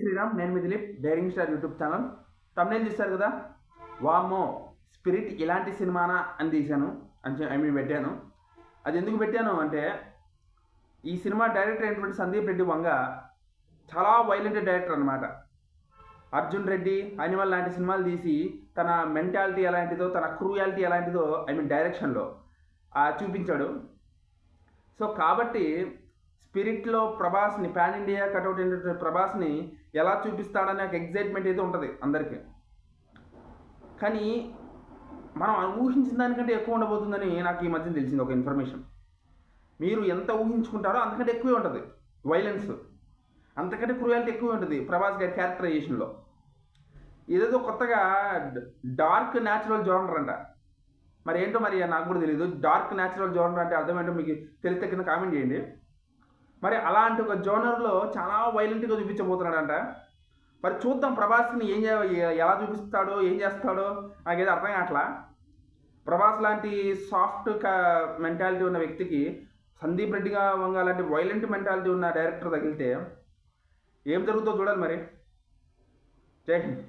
శ్రీరామ్ నేను మీ Dilip daring star YouTube channel. Thumbnail చూస్తారు కదా? వామో స్పిరిట్ ఇలాంటి సినిమానా అని తీశాను. అని ఐ మీన్ పెట్టాను. అది ఎందుకు పెట్టాను అంటే ఈ సినిమా డైరెక్టర్ అయినటువంటి సందీప్ రెడ్డి వంగ చాలా వైలెంట్ డైరెక్టర్ అనమాట అర్జున్ రెడ్డి అనిమల్ లాంటి సినిమాలు తీసి తన మెంటాలిటీ ఎలాంటిదో తన క్రూయాలిటీ ఎలాంటిదో ఐ మీన్ డైరెక్షన్లో చూపించాడు. సో కాబట్టి స్పిరిట్లో ప్రభాస్ని పాన్ ఇండియా కటౌట్ అయినటువంటి ప్రభాస్ని ఎలా చూపిస్తాడనే ఒక ఎగ్జైట్మెంట్ అయితే ఉంటుంది అందరికీ. కానీ మనం ఊహించిన దానికంటే ఎక్కువ ఉండబోతుందని నాకు ఈ మధ్యన తెలిసింది ఒక ఇన్ఫర్మేషన్. మీరు ఎంత ఊహించుకుంటారో అంతకంటే ఎక్కువే ఉంటుంది వైలెన్స్. అంతకంటే క్రూయాలిటీ ఎక్కువ ఉంటుంది ప్రభాస్ గారి క్యారెక్టరైజేషన్లో. ఏదేదో కొత్తగా డార్క్ న్యాచురల్ జోనర్ అంట. మరి ఏంటో మరి నాకు కూడా తెలియదు డార్క్ న్యాచురల్ జోనర్ అంటే అర్థం ఏంటో మీకు తెలిస్తే కింద కామెంట్ చేయండి. మరి అలాంటి ఒక జోనర్లో చాలా వైలెంట్గా చూపించబోతున్నాడంట. మరి చూద్దాం ప్రభాస్ని ఏం ఎలా చూపిస్తాడో ఏం చేస్తాడో నాకేదో అర్థం కావట్లా. ప్రభాస్ లాంటి సాఫ్ట్ మెంటాలిటీ ఉన్న వ్యక్తికి సందీప్ రెడ్డిగా వంగ లాంటి వైలెంట్ మెంటాలిటీ ఉన్న డైరెక్టర్ తగిలితే ఏం జరుగుతుందో చూడాలి మరి. జై హింద్.